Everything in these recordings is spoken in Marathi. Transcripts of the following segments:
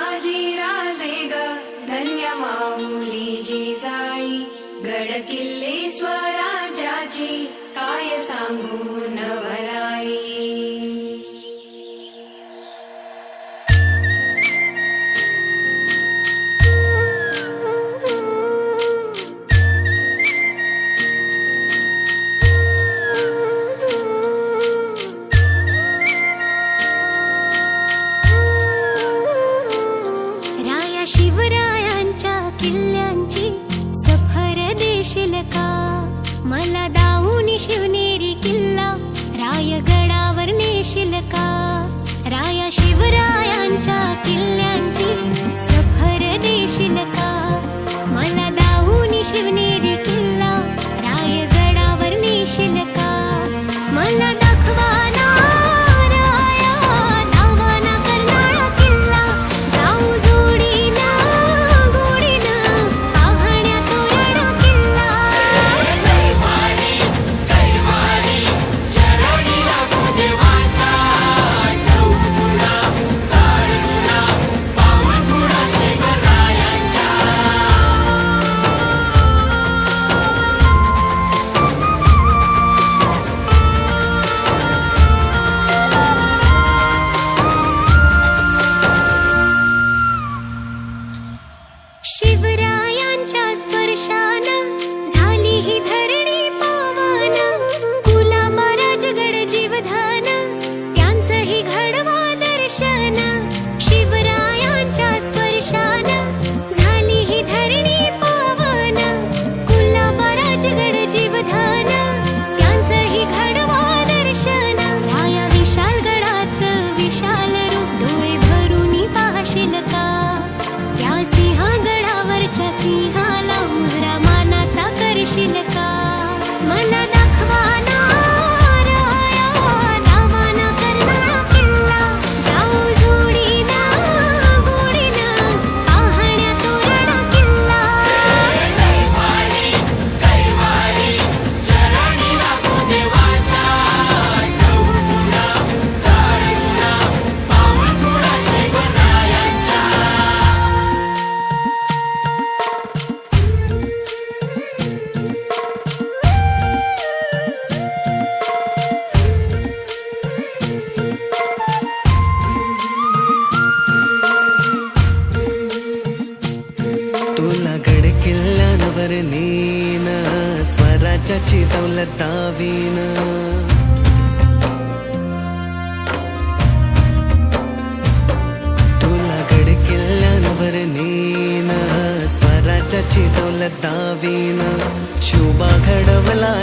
शिवाजी राजे ग. धन्य माऊली जिजाई गड किल्ले स्वराजाची काय सांगू नवरा?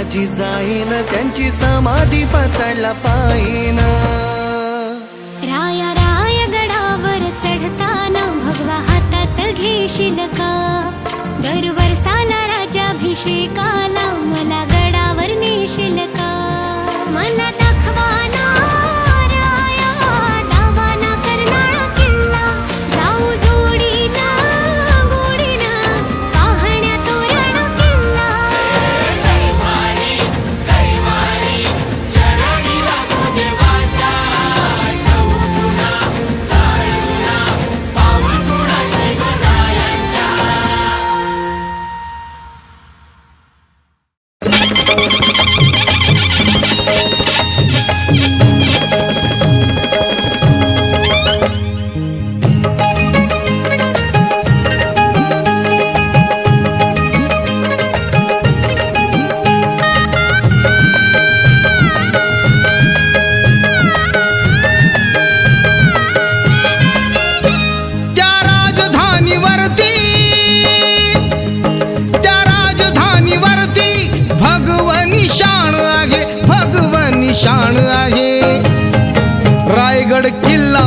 माझी जाईन त्यांची समाधी पाचाडला पायीन राया राय गडावर चढताना भगवा हातात घेशील का? दरवर्षाला राजाभिषेका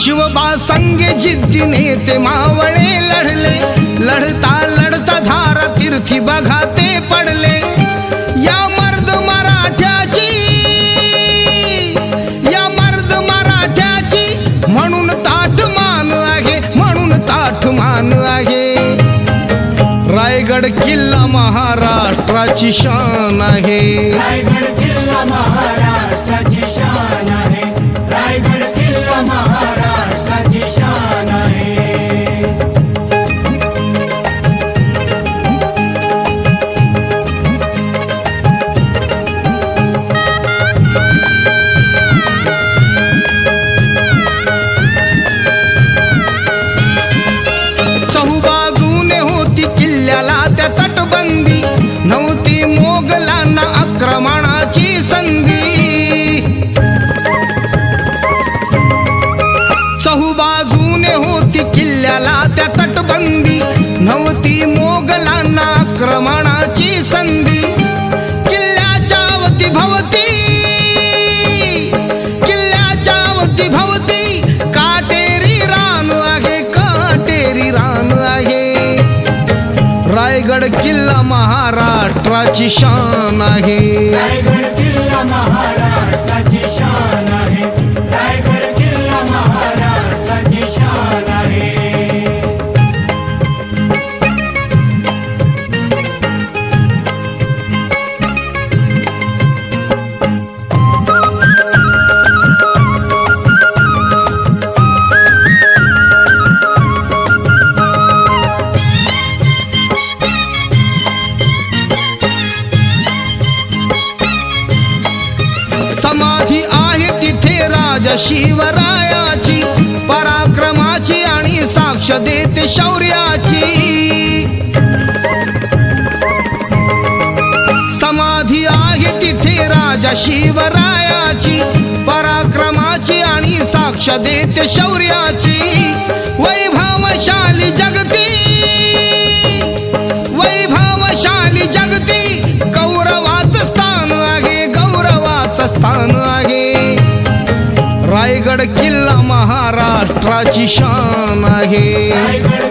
शिवबा संगे जिद्दीने ते मावळे लढले लढता लढता धारा तीर्थी बघा ते पडले या मर्द मराठ्याची या मर्द मराठ्याची म्हणून ताठ मान आहे म्हणून ताठ मान आहे रायगड किल्ला महाराष्ट्राची शान आहे होती किल्ल्याला त्या तटबंदी. नव्हती मोगलांना आक्रमणाची संधी. किल्ल्याच्या वती भवती किल्ल्याच्या वती भवती काटेरी रान आहे काटेरी रान आहे. रायगड किल्ला महाराष्ट्राची शान आहे. रायाची पराक्रमाची आणि साक्ष देते शौर्याची. समाधी आहे तिथे राजा शिवरायाची पराक्रमाची आणि साक्ष देते शौर्याची. वैभवशाली जगती रायगड किल्ला महाराष्ट्राची शान आहे. रायगड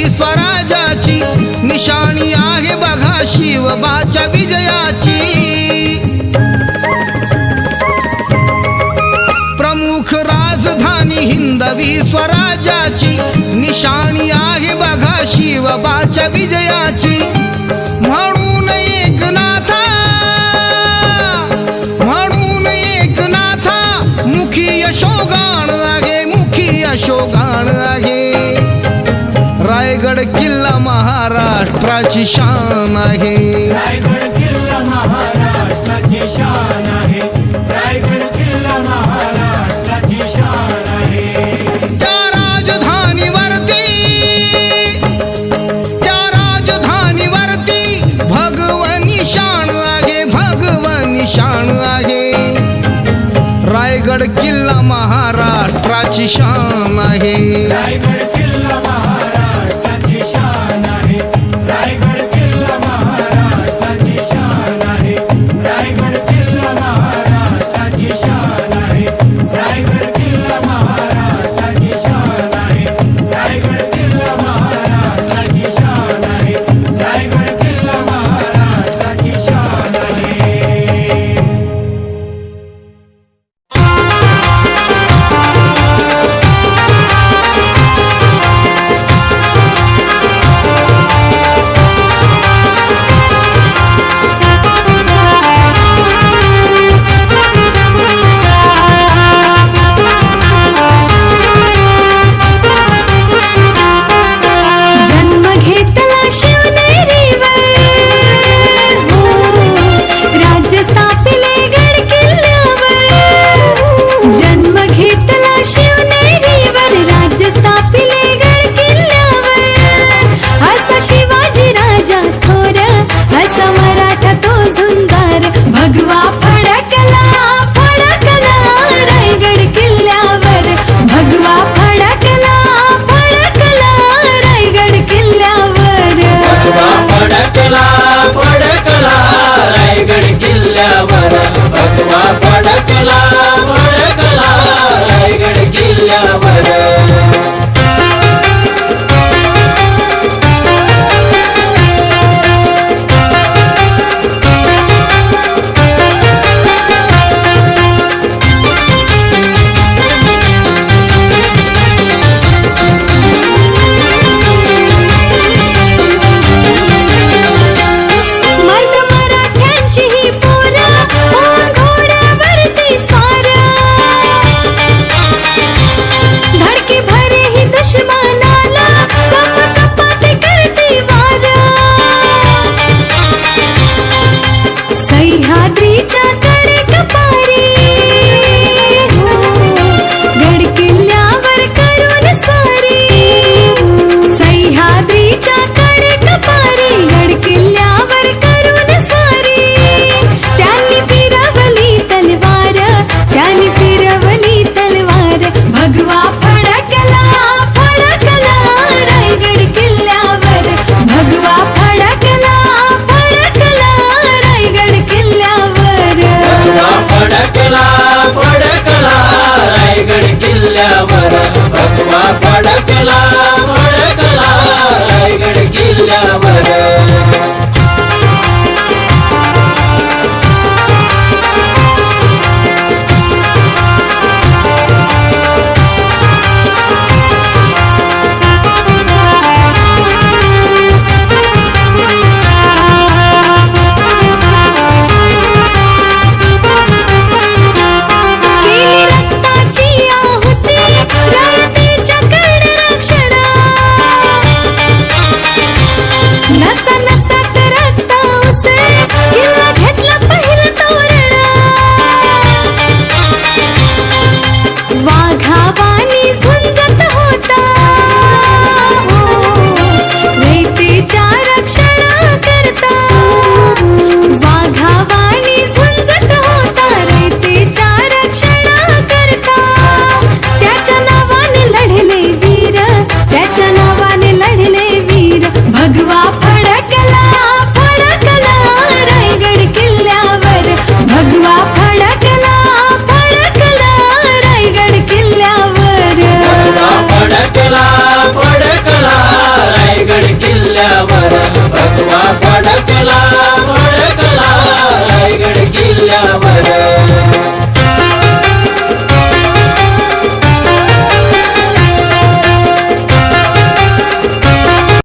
ही स्वराजाची निशाणी आहे बघा शिवबाच्या विजयाची. प्रमुख राजधानी हिंदवी स्वराजाची निशाणी आहे बघा शिवबाच्या विजयाची. म्हणून एक म्हणून एक नाथा मुखी यशोगाण आहे मुखी यशोगाण आहे. रायगड किल्ला महाराष्ट्राची शान आहे. रायगड किल्ला महाराष्ट्राची शान आहे. रायगड किल्ला महाराष्ट्राची शान आहे. त्या राजधानीवरती त्या राजधानीवरती भगवनी शान आहे भगवनी शान आहे. रायगड किल्ला महाराष्ट्राची शान आहे. रायगड किल्ला महाराष्ट्राची